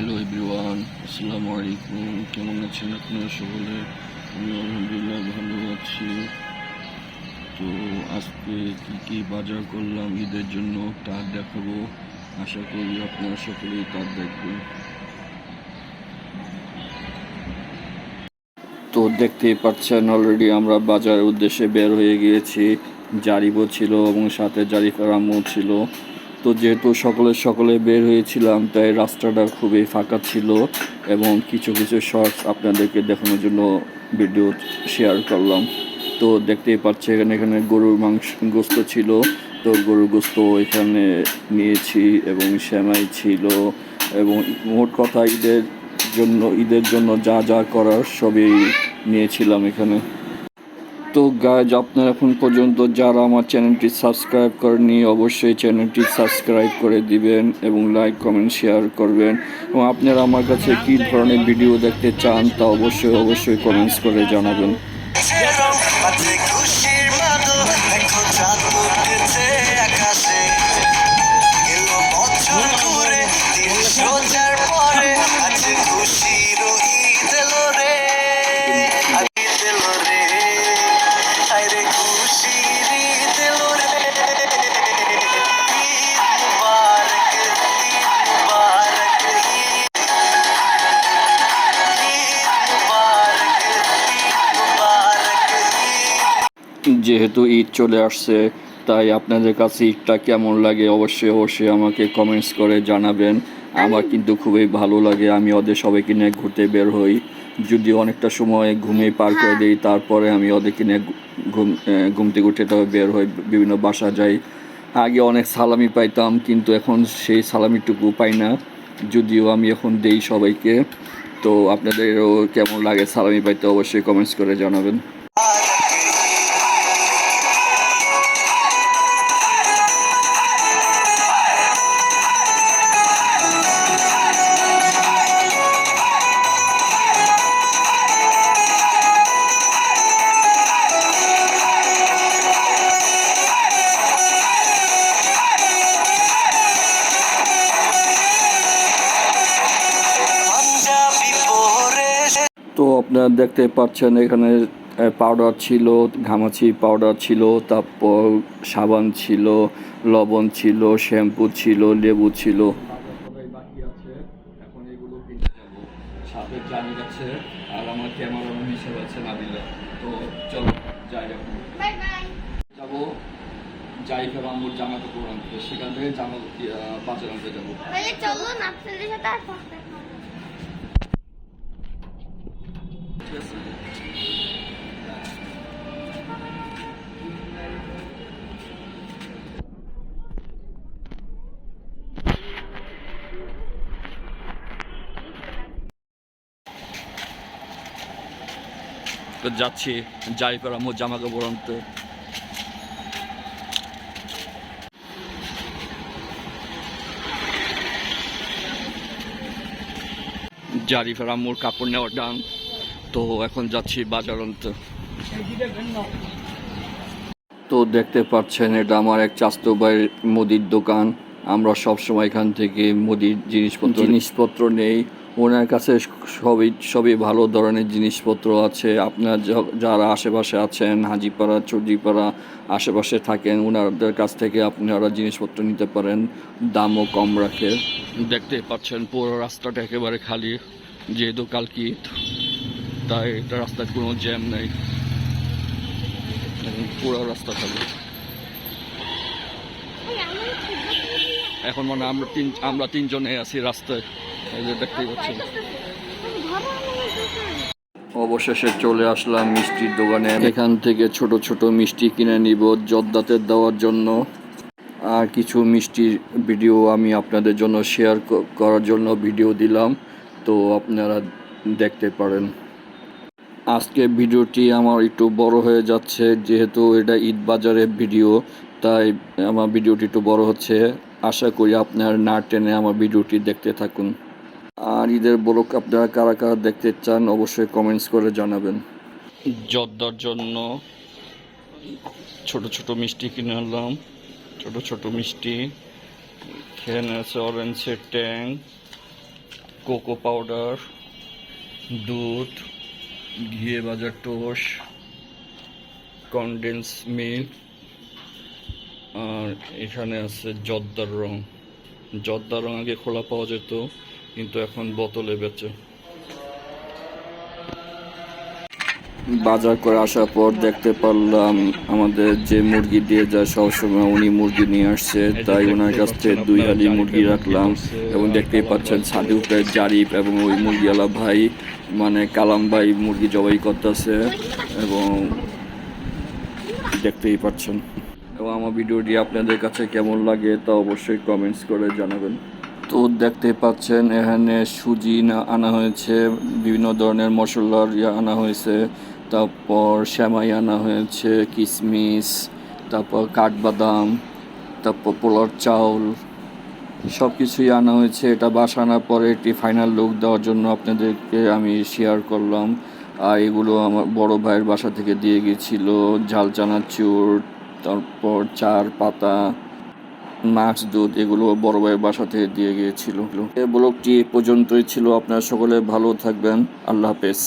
Hello everyone আসসালামু আলাইকুম কেমন আছেন আপনারা সকলে? আমি আলহামদুলিল্লাহ ভালো আছি। তো আজকে কি কি বাজার করলাম, ঈদের জন্য তা দেখাবো। আশা করি আপনারা সকলেই তার দেখবেন। তো দেখতেই পাচ্ছেন অলরেডি আমরা বাজারের উদ্দেশ্যে বের হয়ে গিয়েছি। জারিবও ছিল এবং সাথে জারিফার আম্মু ছিল। তো যেহেতু সকলে সকলে বের হয়েছিলাম, তাই রাস্তাটা খুবই ফাঁকা ছিল এবং কিছু কিছু শর্টস আপনাদেরকে দেখানোর জন্য ভিডিও শেয়ার করলাম। তো দেখতেই পাচ্ছে এখানে এখানে গরুর মাংস, গোস্ত ছিল। তো গরুর গোস্ত এখানে নিয়েছি এবং শ্যামাই ছিল এবং মোট কথা ঈদের জন্য ঈদের জন্য যা যা করার সবই নিয়েছিলাম এখানে। তো গাইজ আপনারা এখন পর্যন্ত যারা আমার চ্যানেলটি সাবস্ক্রাইব করেনি অবশ্যই চ্যানেলটি সাবস্ক্রাইব করে দিবেন এবং লাইক কমেন্ট শেয়ার করবেন। এবং আপনারা আমার কাছে কি ধরনের ভিডিও দেখতে চান তা অবশ্যই অবশ্যই কমেন্টস করে জানাবেন। যেহেতু ঈদ চলে আসছে, তাই আপনাদের কাছে ঈদটা কেমন লাগে অবশ্যই অবশ্যই আমাকে কমেন্টস করে জানাবেন। আমার কিন্তু খুবই ভালো লাগে, আমি ওদের সবাইকে নিয়ে ঘুরতে বের হই। যদি অনেকটা সময় ঘুমিয়ে পার করে দিই, তারপরে আমি ওদেরকে নিয়ে ঘুম ঘুমতে ঘুরতে বের হই, বিভিন্ন বাসা যাই। আগে অনেক সালামি পাইতাম, কিন্তু এখন সেই সালামিটুকু পাই না। যদিও আমি এখন দেই সবাইকে, তো আপনাদেরও কেমন লাগে সালামি পাইতে অবশ্যই কমেন্টস করে জানাবেন। আপনারা দেখতে পাচ্ছেন এখানে পাউডার ছিল ঘামাচি পাউডার ছিল তারপর সাবান ছিল লবণ ছিল শ্যাম্পু ছিল লেবু ছিল। বাকি আছে এখন এগুলো কিনতে যাব। সাথে জানি আছে আর আমার ক্যামেরাম্যান হিসেবে আছে নাবিলা। তো চলো যাই এখন। Bye bye. যাব আম্মুর জামা কাপড় আনতে। সেখান থেকে জামা বাজার আনতে যাব। চলো নাপসেলের সাথে আর ঠিক আছে তো যাচ্ছি আম্মুর জামা কাপড় আনতে। জারিফের আম্মুর কাপড় নেওয়ার ডান। তো এখন যাচ্ছি বাজার আনতে। তো দেখতে পাচ্ছেন এটা আমার এক চাস্তো ভাইয়ের মুদির দোকান। আমরা সব সময় এখান থেকে মুদির জিনিসপত্র জিনিসপত্র নেই। ওনার কাছে সবই সবই ভালো ধরনের জিনিসপত্র আছে। আপনার যারা আশেপাশে আছেন হাজিপাড়া চর্জিপাড়া আশেপাশে থাকেন ওনাদের কাছ থেকে আপনারা জিনিসপত্র নিতে পারেন। দামও কম রাখে। দেখতে পাচ্ছেন পুরো রাস্তাটা একেবারে খালি। যেহেতু কালকে এটা রাস্তায় কোনো জ্যাম নেই। পুরো রাস্তা খালি। এখন মানে আমরা তিন, আমরা তিনজনে আছি রাস্তায়। দেখতেই পাচ্ছেন। অবশেষে চলে আসলাম মিষ্টির দোকানে। এখান থেকে ছোট ছোট মিষ্টি কিনে নিব জর্দাতে দেওয়ার জন্য। আর কিছু মিষ্টির ভিডিও আমি আপনাদের জন্য শেয়ার করার জন্য ভিডিও দিলাম। তো আপনারা দেখতে পারেন। আজকে ভিডিওটি আমার একটু বড় হয়ে যাচ্ছে, যেহেতু এটা ঈদ বাজারের ভিডিও, তাই আমার ভিডিওটি একটু বড় হচ্ছে। আশা করি আপনার না টেনে আমার ভিডিওটি দেখতে থাকুন। আর ঈদের ব্লগ আপনারা কারা কারা দেখতে চান, অবশ্যই কমেন্টস করে জানাবেন। জর্দার জন্য ছোট ছোট মিষ্টি কিনে আনলাম। ছোট ছোট মিষ্টি এখানে আছে অরেঞ্জের ট্যাং কোকো পাউডার দুধ। ঘিয়ে বাজার টোস কন্ডেন্স মিল্ক আর এখানে আছে জর্দার রং। জর্দার রং আগে খোলা পাওয়া যেত, কিন্তু এখন বোতলে বেচে। বাজার করে আসার পর দেখতে পারলাম আমাদের যে মুরগি দিয়ে যায় সবসময় উনি মুরগি নিয়ে আসছে। তাই ওনার কাছ থেকে দুই হালি মুরগি রাখলাম এবং দেখতেই পাচ্ছেন ছাদে উপরে জারিফ এবং ওই মুরগিওয়ালা ভাই মানে কালাম ভাই মুরগি জবাই করতেছে এবং দেখতেই পাচ্ছেন। এবং আমার ভিডিওটি আপনাদের কাছে কেমন লাগে তা অবশ্যই কমেন্টস করে জানাবেন। তো দেখতে পাচ্ছেন এখানে সুজি আনা হয়েছে, বিভিন্ন ধরনের মশলার আনা হয়েছে। তারপর শ্যামাই আনা হয়েছে কিশমিশ তারপর কাঠবাদাম, তারপর পোলার চাউল সব কিছুই আনা হয়েছে। এটা বাসা আনার পরে একটি ফাইনাল লুক দেওয়ার জন্য আপনাদেরকে আমি শেয়ার করলাম। আর এগুলো আমার বড় ভাইয়ের বাসা থেকে দিয়ে গিয়েছিল ঝাল, চানাচুর, তারপর চার পাতা, মাছ, দুধ, এগুলো বড় ভাইয়ের বাসা থেকে দিয়ে গিয়েছিল এই ব্লগটি এ পর্যন্তই ছিল। আপনারা সকলে ভালো থাকবেন। আল্লাহ হাফেজ।